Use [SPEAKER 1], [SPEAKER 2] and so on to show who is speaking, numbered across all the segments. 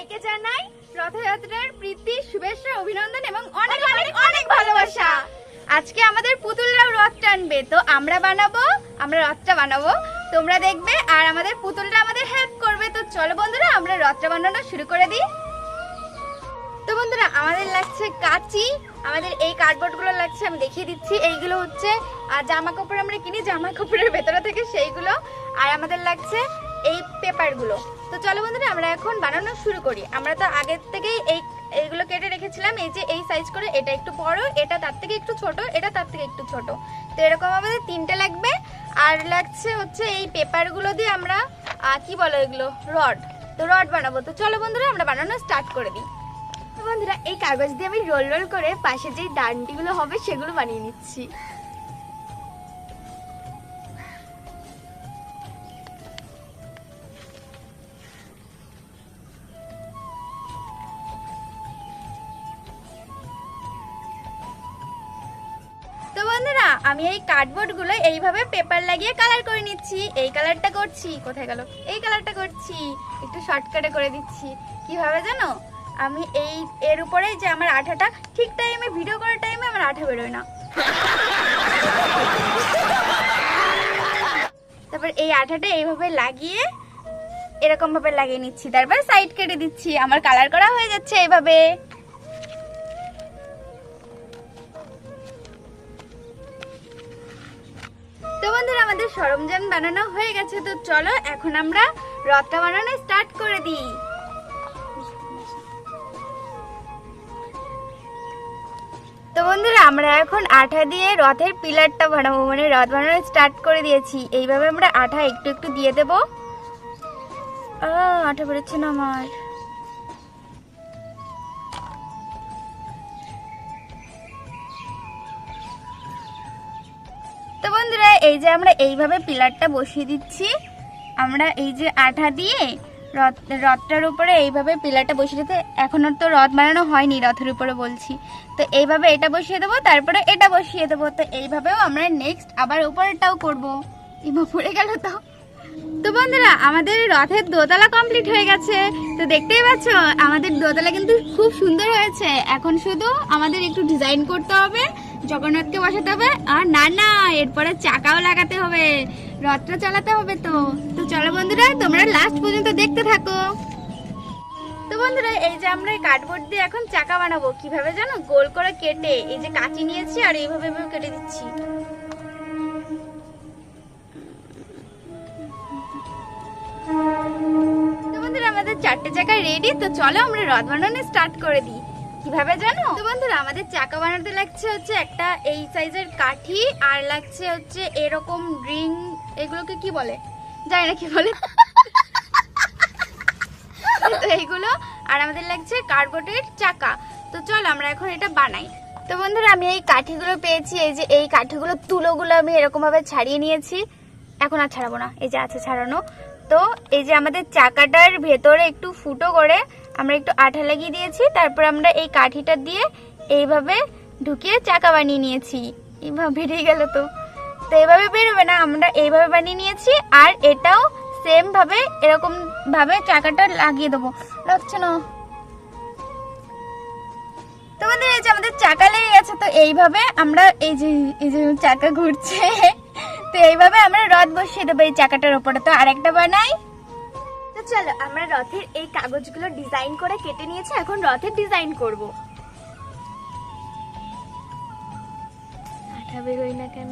[SPEAKER 1] সবাইকে জানাই রথযাত্রার প্রীতি শুভেচ্ছা অভিনন্দন এবং অনেক অনেক অনেক ভালোবাসা। আজকে আমাদের পুতুলরাও রথ টানবে তো আমরা বানাবো আমরা রথটা বানাবো। তোমরা দেখবে আর আমাদের পুতুলরা আমাদের হেল্প করবে। তো চলো বন্ধুরা আমরা রথটা বানানো শুরু করে দিই। তো বন্ধুরা আমাদের লাগছে কাঁচি। আমাদের এই কার্ডবোর্ডগুলো লাগছে আমি দেখিয়ে দিচ্ছি। এইগুলো হচ্ছে আর জামা কাপড় আমরা কিনি জামা কাপড়ের ভেতরে থেকে সেইগুলো। আর আমাদের লাগছে এই পেপারগুলো। তো চলো বন্ধুরা, আমরা এখন বানানো শুরু করি। আমরা তো আগের থেকেই এই এইগুলো কেটে রেখেছিলাম। এই যে এই সাইজ করে, এটা একটু বড়, এটা তার থেকে একটু ছোট, এটা তার থেকে একটু ছোট। তো এরকম আমাদের তিনটে লাগবে। আর লাগছে হচ্ছে এই পেপারগুলো দিয়ে আমরা কি বলো এগুলো? রড। তো রড বানাবো। তো চলো বন্ধুরা, আমরা বানানো স্টার্ট করে দিই। বন্ধুরা, এই কাগজ দিয়ে আমি রোল রোল করে পাশে যেই ডান্ডিগুলো হবে, সেগুলো বানিয়ে নিচ্ছি। আমি এই কার্ডবোর্ডগুলো এইভাবে পেপার লাগিয়ে কালার করে নিচ্ছি। এই কালারটা করছি, কোথায় গেল? এই কালারটা করছি, একটু শর্টকাটে করে দিচ্ছি। কীভাবে জানো? আমি এই, এর উপরে যে আমার আঠাটা, ঠিক টাইমে ভিডিও করার টাইমে আমার আঠা বেরোয় না। তারপর এই আঠাটা এইভাবে লাগিয়ে এরকম ভাবে লাগিয়ে নিচ্ছি। তারপর সাইড কেটে দিচ্ছি। আমার কালার করা হয়ে যাচ্ছে এইভাবে। তো বন্ধুরা, আমাদের সরঞ্জাম বানানো হয়ে গেছে, তো চলো এখন আমরা রথটা বানানো স্টার্ট করে দিই। তো বন্ধুরা, আমরা এখন আঠা দিয়ে রথের পিলারটা বানাবো মানে রথ বানানো স্টার্ট করে দিয়েছি। এইভাবে আমরা আঠা একটু একটু দিয়ে দেবো। আঠা বেরোচ্ছে না আমার। তো বন্ধুরা, এই যে আমরা এইভাবে পিলারটা বসিয়ে দিচ্ছি। আমরা এই যে আঠা দিয়ে রথ, রথটার উপরে এইভাবে পিলারটা বসিয়ে দিতে, এখনও তো রথ বানানো হয়নি, রথের উপরে বলছি। তো এইভাবে এটা বসিয়ে দেবো, তারপরে এটা বসিয়ে দেবো। তো এইভাবেও আমরা নেক্সট আবার উপরেরটাও করব। এবার পড়ে গেল তো। তো বন্ধুরা, আমাদের রথের দোতলা কমপ্লিট হয়ে গেছে। তো দেখতেই পাচ্ছ, আমাদের দোতলা কিন্তু খুব সুন্দর হয়েছে। এখন শুধু আমাদের একটু ডিজাইন করতে হবে। জগন্নাথকে বসাতে হবে। আর না না, এরপরে চাকাও লাগাতে হবে। রথটা চালাতে হবে তো। তো চলো বন্ধুরা, তোমরা লাস্ট পর্যন্ত দেখতে থাকো। তো বন্ধুরা, এই যে আমরা এই কার্ডবোর্ড দিয়ে এখন চাকা বানাবো। কীভাবে জানো? গোল করে কেটে, এই যে কাঁচি নিয়েছি আর এইভাবে কেটে দিচ্ছি। তো বন্ধুরা, আমাদের চারটে চাকা রেডি তো চলো আমরা রথ বানানো স্টার্ট করে দিই। কীভাবে জানো তো বন্ধুরা, আমাদের চাকা বানাতে লাগছে হচ্ছে একটা এই সাইজের কাঠি, আর লাগছে হচ্ছে এরকম রিং, এগুলোকে কি বলে? জানি না কি বলে। এইগুলো, আর আমাদের লাগছে কার্বোর্ডের চাকা। তো চল আমরা এখন এটা বানাই। তো বন্ধুরা, আমি এই কাঠিগুলো পেয়েছি, এই যে এই কাঠিগুলো, তুলোগুলো আমি এরকম ভাবে ছাড়িয়ে নিয়েছি। এখন আর ছাড়াবো না, এই যে আছে ছাড়ানো। তো এই যে আমাদের চাকাটার ভেতরে একটু ফুটো করে আমরা একটু আঠা লাগিয়ে দিয়েছি, তারপর আমরা এই কাঠিটা দিয়ে এইভাবে ঢুকিয়ে চাকা বানিয়ে নিয়েছি। এইভাবে বেরিয়ে গেল তো। তো এইভাবে বেরোবে না, আমরা এইভাবে বানিয়ে নিয়েছি আর এটাও সেম ভাবে এরকম ভাবে চাকাটা লাগিয়ে দেবো। লাগছে না। তোমাদের এই যে আমাদের চাকা লেগে গেছে, তো এইভাবে আমরা এই যে এই যে চাকা ঘুরছে তো এইভাবে আমরা রথ বসিয়ে দেবো এই চাকাটার উপরে। তো আরেকটা বানাই। তো চলো আমরা রথের এই কাগজগুলো ডিজাইন করে কেটে নিয়েছি এখন রথের ডিজাইন করব। না কেন?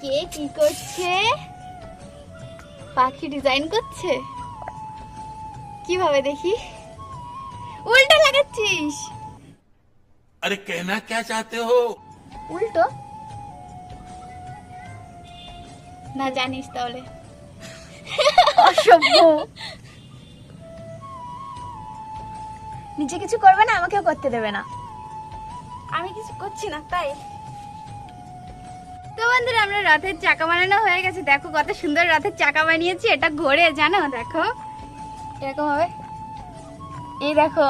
[SPEAKER 1] কে করছে? পাখি ডিজাইন করছে? দেখি? উল্টো
[SPEAKER 2] আরে কেনা
[SPEAKER 1] উল্টো? না জানিস তাহলে। অসভ্য। নিজে কিছু করবে না আমাকেও করতে দেবে না। আমি কিছু করছি না তাই। তো বন্ধুরা আমরা রথের চাকা বানানো হয়ে গেছে। দেখো কত সুন্দর রথের চাকা বানিয়েছি এটা ঘোরে জানো? দেখো। এরকম হবে। এই দেখো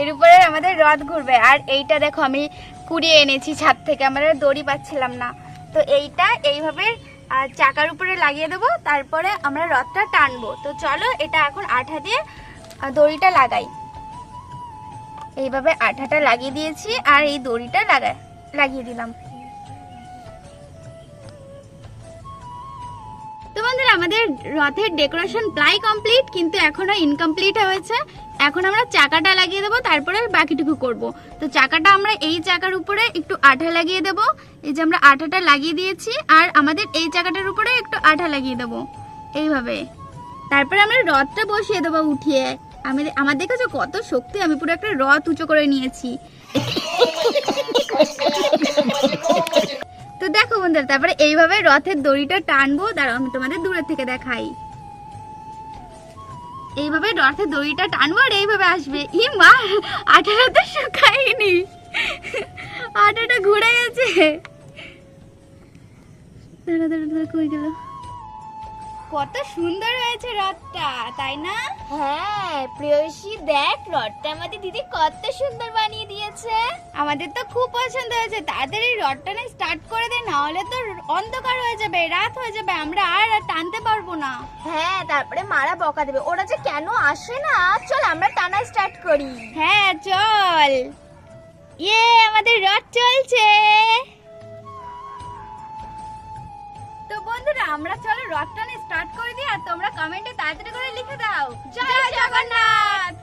[SPEAKER 1] এর উপরে আমাদের রথ ঘুরবে। আর এইটা দেখো আমি কুড়িয়ে এনেছি ছাদ থেকে। আমরা দড়ি পাচ্ছিলাম না। তো এইটা এইভাবে আহ, চাকার উপরে লাগিয়ে দেবো তারপরে আমরা রথটা টানবো। তো চলো এটা এখন আঠা দিয়ে দড়িটা লাগাই। এইভাবে আঠাটা লাগিয়ে দিয়েছি আর এই দড়িটা লাগা লাগিয়ে দিলাম। আমাদের রথের ডেকোরেশন প্রায় কমপ্লিট কিন্তু এখনও ইনকমপ্লিট হয়েছে। এখন আমরা চাকাটা লাগিয়ে দেবো, তারপরে বাকিটুকু করব। তো চাকাটা আমরা এই চাকার উপরে একটু আঠা লাগিয়ে দেব। এই যে আমরা আঠাটা লাগিয়ে দিয়েছি, আর আমাদের এই চাকাটার উপরে একটু আঠা লাগিয়ে দেবো। এইভাবে। তারপরে আমরা রথটা বসিয়ে দেবো উঠিয়ে। আমি আমার দেখেছ কত শক্তি, আমি পুরো একটা রথ উঁচু করে নিয়েছি। দেখো বন্ধুরা, তারপরে এইভাবে রথের দড়িটা টানবো, দাঁড়াও, আমি তোমাদের দূরের থেকে দেখাই। এইভাবে রথের দড়িটা টানবো আর এইভাবে আসবে। ই মা আঠাটা তো শুকায়নি। আঠাটা ঘুরে গেছে। দাঁড়া দাঁড়া দাঁড়া কই গেল? কত সুন্দর হয়েছে রথটা, তাই না?
[SPEAKER 3] হ্যাঁ প্রিয়সী, দেখ রথটা আমাদের দিদি কত সুন্দর বানিয়ে দিয়েছে
[SPEAKER 1] আমাদের তো খুব পছন্দ হয়েছে। তাড়াতাড়ি রথটা না স্টার্ট করে দে না হলে তো অন্ধকার হয়ে যাবে রাত হয়ে যাবে। আমরা আর টানতে পারব না।
[SPEAKER 3] হ্যাঁ তারপরে মারা বকা দেবে। ওরা যে কেন আসে না? চল আমরা টানা স্টার্ট করি।
[SPEAKER 1] হ্যাঁ চল। ইয়ে আমাদের রথ চলছে। তো বন্ধুরা আমরা চলো রথ টানে স্টার্ট করে দিই আর তোমরা কমেন্টে তাড়াতাড়ি করে লিখে দাও। জয় জগন্নাথ!